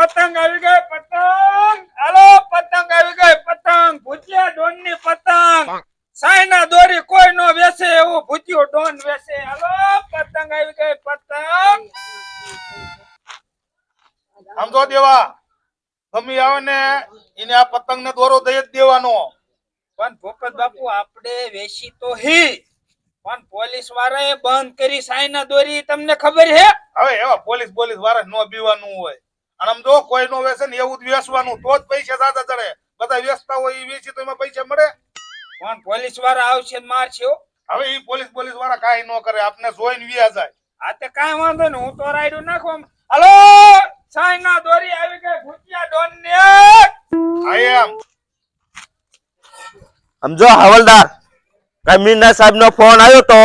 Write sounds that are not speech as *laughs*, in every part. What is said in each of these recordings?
પતંગ આવી ગઈ પતંગ. હાલો પતંગ આવી ગઈ પતંગ. ભૂતિયા ડોનની પતંગ સાયના દોરી કોઈ નો વેસે એવું ભૂતિયો ડોન વેસે હાલો પતંગ આવી ગઈ પતંગ. સમજો દેવા. ગમી આવે ને એને આ પતંગ ને દોરો દઈ જ દેવાનો. પણ ભોપત બાપુ આપણે વેસી તો હી. પણ પોલીસ વાળાએ બંધ કરી સાયના દોરી તમને ખબર હે? હવે એવા પોલીસ પોલીસવાળા નો બીવાનું હોય. અને આમ જો કોઈ નો વેસે ને એવું જ વેસવાનું તો જ પૈસા સાદા ચડે. બધા વેસતા હોય એ વેચી તો એમાં પૈસા મળે. પણ પોલીસવાળા આવશે ને મારશે હવે એ પોલીસ પોલીસવાળા કઈ ન કરે આપને જોઈને વ્યા જાય. આ તે કાંઈ વાંધો નહીં હું તો રાયડું નાખું હલો! સાયના દોરી આવી ગઈ ભૂતિયા ડોન ને આઈ એમ સમજો હવલદાર કમિશનર સાહેબ નો ફોન આવ્યો તો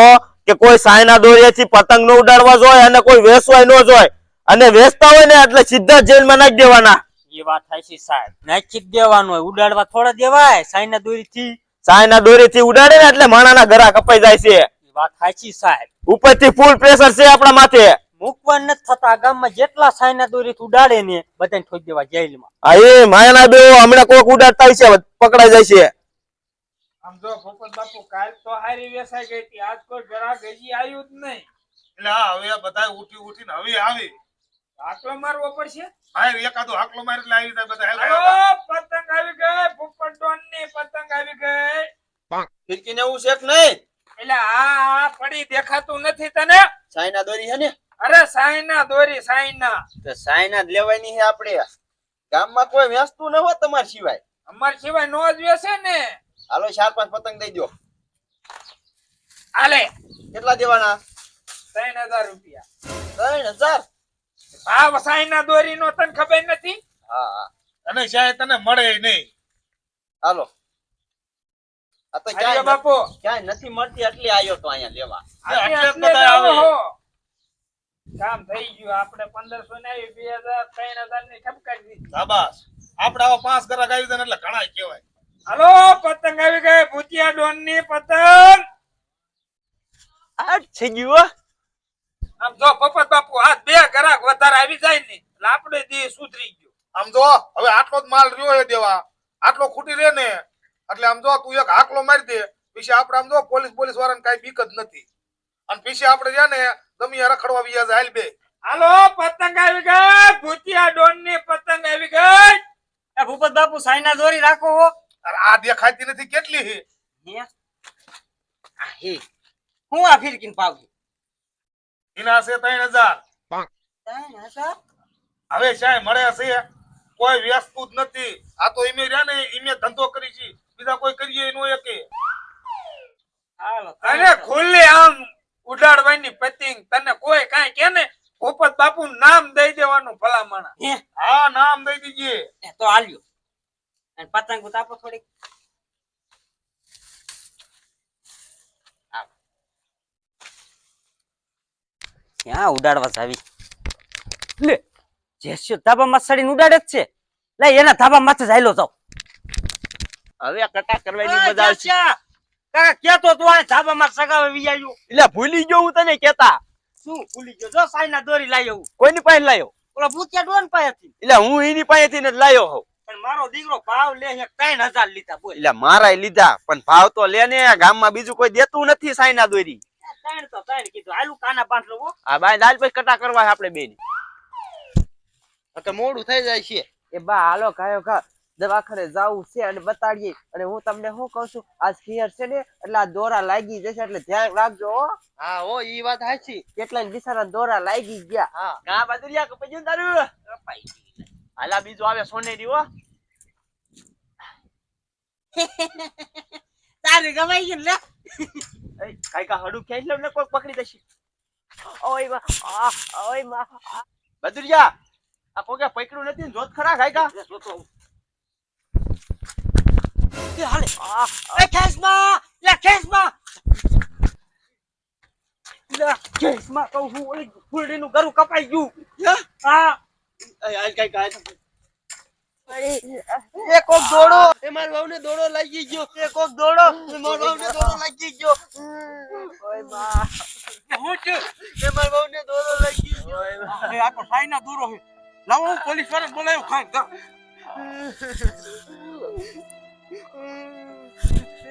કે કોઈ સાયના દોરિયાથી પતંગ ન ઉડાડવા જોઈએ અને કોઈ વેસવાય ન જોઈએ અને વેચતા હોય ને એટલે સીધા જેલમાં નાખી દેવાના. એ વાત થાય છે સાહેબ. નાખી જ દેવાનું હોય. ઉડાડવા થોડા દેવાય. સાઈના દોરી થી સાયના દોરીથી ઉડાડે ને એટલે માણાના ઘરા કપાઈ જાય છે. એ વાત થાય સાહેબ. ઉપરથી ફૂલ પ્રેશર છે આપણા માથે. મૂકવા નથી થતા ગામમાં જેટલા સાઈના દોરી થી ઉડાડે ને બધાને ઠોકી દેવા જેલમાં. હા એ માયાના બે હમણાં કોઈક ઉડાડતા છે પકડાઈ જાય છે. આમ જો ભૂપત બાપુ કાલ તો હારી વેસાઈ ગઈ હતી. આજ કોઈ ગ્રાહક હજી આવ્યું જ નહીં. એટલે હા હવે બધા ઉઠી ઉઠીને હવે આવી. આટલો મારવો પડશે? ભાઈ એકાદો હાકલો મારી એટલે આવી જાય બધા પતંગ આવી ગઈ ભૂપતની પતંગ આવી ગઈ. ફિરકીને એવું છે કે નહીં? એટલે આ આ પડી દેખાતું નથી તને? સાયના દોરી છે ને? અરે સાયના દોરી સાયના. તો સાયના જ લેવાની છે આપણે. ગામમાં કોઈ વેચતું ન હોય તમારા સિવાય. અમાર સિવાય નો જ વેસે ને. હાલો ચાર પાંચ પતંગ દઈ દો હાલે. કેટલા દેવાના? ત્રણ હજાર રૂપિયા. ત્રણ હજાર? ભાવ સાયના દોરી નો તને ખબર નથી? હા હા. અને શાયદ તને મળે નહીં. હાલો. આ તો ક્યાંય બાપુ. ક્યાંય નથી મળતી એટલે આવ્યો તો અહીંયા લેવા. કામ થઈ ગયું. આપણે પંદરસો ને આવી બે હજાર ત્રણ હજારની ઠપકારી દીધી શાબાશ. આપણે આવા પાંચ કરાક આવી એટલે ઘણા કહેવાય. હલો પતંગ આવી ગઈ. ભૂતિયા ડોનની પતંગ. આ થઈ ગયું હો. આમ જો પપ્પા બાપુ આ બે ગ્રાહક વધારે આવી જાય ને એટલે આપણે દી સુધરી ગયો. આમ જો હવે આટલો જ માલ રહ્યો એ દેવા. આટલો ખૂટી રહે ને એટલે આમ જો તું એક હાકલો મારી દે. પછી આપણે આમ જો પોલીસ પોલીસ વાળાને કાંઈ બીક જ નથી. અને પછી આપણે જ્યાં ને ગમે રખડવા વ્યા જાય હાલ બે. હાલો પતંગ આવી ગઈ. ભૂતિયા ડોનની પતંગ આવી ગઈ. એ ભૂપત બાપુ સાઈના દોરી રાખો હો. અરે આ દેખાતી નથી કેટલી હે? હે? આ હે. હું આ ફિરકીન પાવજી ઇના છે ત્રણ હજાર. ત્રણ હજાર? હવે શાય મળે છે. કોઈ વ્યસ્તું જ નથી. આ તો ઈમે રહ્યા ને ઈમે ધંધો કરી છે. બીજા કોઈ કરીએ એનો એકે હાલો અને ખુલ્લી આમ ઉડાડવાની પતિંગ તને કોઈ કાંઈ કે ને? ભૂપત બાપુ નામ દઈ દેવાનું ભલામણ હે? હા નામ દઈ દીજે. તો આલ્યો. અને પતંગ ઉતાપો થોડીક. ક્યાં ઉડાડવા જાવી? લે. જેસ્યો ધાબામાં સડીને ઉડાડે જ છે. લે એના ધાબા માથે જાયલો જાવ હવે કટા કરવાની મજા આવશે. કાકા કેતો તું આ ધાબામાં સગાવે વિયાયો એટલે ભૂલી ગયો હું તને કેતા શું ભૂલી ગયો? જો સાઈના દોરી લાયો કોઈની પાસે લાયો? ઓલા ભૂતિયા ડોન પાસેથી. એટલે હું એની પાસેથી ને લાયો હોઉં. પણ મારો દીકરો ભાવ લે છે ત્રણ હજાર લીધા બોલ. એટલે મારાય લીધા પણ ભાવ તો લે ને ગામમાં બીજું કોઈ દેતું નથી સાઈના દોરી. ત્રણ તો ત્રણ કીધું. આલુ કાના બાંધ લો આ બાય દાલ પછી કટા કરવા આપણે બેન મોડું થઈ જાય છે. એ બા હાલો કાયો કા દવાખાને જાવું છે અને બતાડીએ. અને હું તમને શું કહું છું આ ફિયર છે ને એટલે આ દોરા લાગી જશે એટલે ધ્યાન રાખજો હો. હા હો ઈ વાત સાચી કેટલા બિચારા દોરા લાગી ગયા. હા. કા બાજુરિયા કે ગયું તારું હાલા બીજું આવે સોનેરી હો. *laughs* તારે ગવાઈ ગયું લે. કાંઈ કા હડું ખેંચ લો ને કોઈ પકડી દેશે. ઓયમાં ઓયમાં બદુરિયા! આ કોકે પકડ્યું નથી ને જોત ખરા કાંઈ કા એ હાલે. એ કેસમાં લે કેસમાં લે કેસમાં કહું હું ઓલી ફૂલડીનું ગરું કપાઈ ગયું. હા? કાંઈ કાંઈ. એ કોક દોડો. એ માર વહુને દોડો લાગી ગયો. એ કોક દોડો. એ માર વહુને દોડો લાગી ગયો. ઓયમાં હું છે. એ માર વહુને દોડો લાગી ગયો. એ આ તો સાઈના દૂરો છે. લાવો હું પોલીસવાળા બોલાવ્યો ખાઈ જા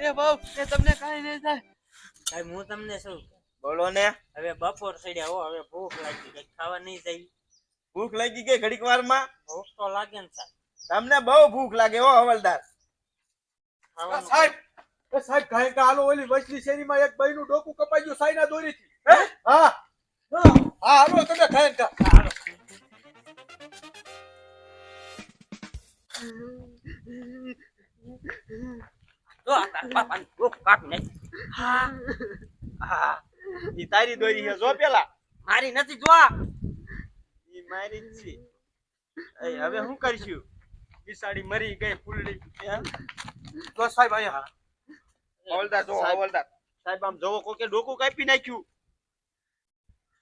એ બાપ એ તમને કાઈ નહીં થાય. સાહેબ હું તમને શું બોલો ને? હવે બપોર સડ્યા હો હવે ભૂખ લાગી કઈ ખાવા નહીં જાય ભૂખ લાગી ગઈ ઘડીક વારમાં? ભૂખ તો લાગે ને સાહેબ. તમને બહુ ભૂખ લાગે હો હવલદાર. સાહેબ સાહેબ કાંઈ કાલો ઓલી વચલી શેરીમાં એક બાઈનું ડોકું કપાઈ ગયું દોરી દોરીથી. ભૂખ કાપી હા. ઈ તારી દોરી હે જો પેલા. મારી નથી જો ઈ મારી છે. એ હવે શું કરશું? બિસાડી મરી ગઈ ફૂલડી? જો સાહેબ અહીંયા હવલદાર જો સાહેબ. હવલદાર. સાહેબ આમ જોવો કોકે ડોકું કાપી નાખ્યું.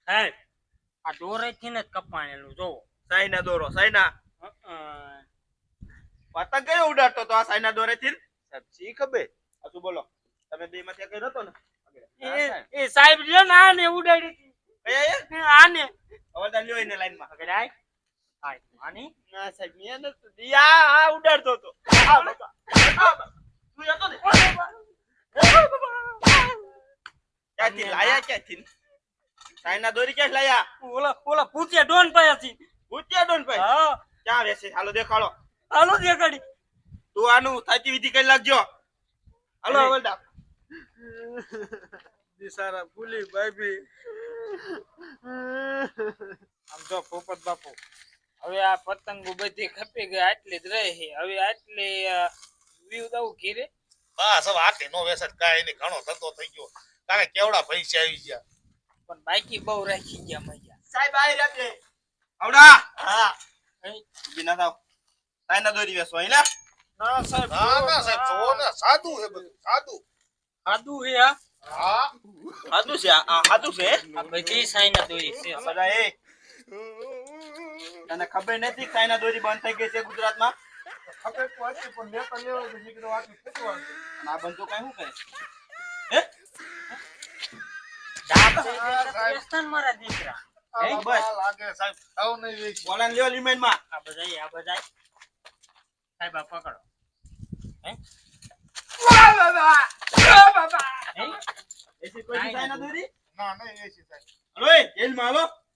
સાહેબ આ દોરે થી ને જ કપાણેલું જોવો. સાઈના દોરો સાઈના પતંગ કયો ઉડાડતો તો આ સાઈના દોરેથી સાહેબ શી ખબર? આ શું બોલો? તમે બે માંથી કઈ નતો ને? એ એ સાહેબ લ્યો ને આને ઉડાડી હતી. કયા એ? આને. હવલદાર લ્યો એને લાઈનમાં. અગર આય. આય માની ના સાહેબ મેં નતું ઈ આ આ ઉડાડતો તો આ બાપા. આ બાપા. તું હતો ને. ક્યાંથી લાયા ક્યાંથી? સાઈના દોરી ક્યાં લાયા? ઓલા ઓલા પૂતિયા ડોન પાયાથી ભૂતિયા ડોન પાય? હા. ક્યાં વેસે હાલો દેખાડો. હાલો દેખાડી. તું આનું સાચી વિધિ કરી લાગજો હાલો અરે. હવલદાર ભૂલી ભાઈ આમ જો પોપટ બાપુ હવે આ પતંગો બધી ખપી ગઈ આટલી જ રહી છે. હવે આટલી વ્યૂ દઉં ઘીરે? બસ હવે આટલી નો વેસત કાંઈ નહીં ઘણો ધંધો થઈ ગયો. કારણ કે કેવડા પૈસા આવી ગયા. પણ બાકી બહુ રાખી ગયા મજા સાહેબ આવી રાખે આવડા! હા. બિના થાવ. ના દોરી વેસો અહીં ના? સાહેબ ના ના સાહેબ જો ને સાદું છે બધું સાદું. આદુ હે હા? હાદું છે આ હાદું છે? આ બધી સાઈના દોરી છે બધા એ. તને ખબર નથી સાઈના દોરી બંધ થઈ ગઈ છે ગુજરાતમાં? ખબર તો હતી પણ મેં તો લેવા જ નીકળ્યો આટલું અને આ બંધ તો કઈ શું કરે? હે? દાંત હા, થઈ જાય તો સાહેબ. બેસતા ને મારા દીકરા. બસ. લાગે સાહેબ ખાવ નહીં બોલાને લ્યો લીમેનમાં આ બધા આ બધા સાહેબ આ પકડો. હે? હે એસી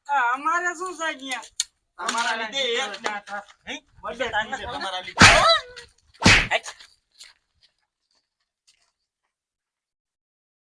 સાહેબ અમારે શું અહીંયા તમારા લીધે એક ના થાય. તમારા લીધે?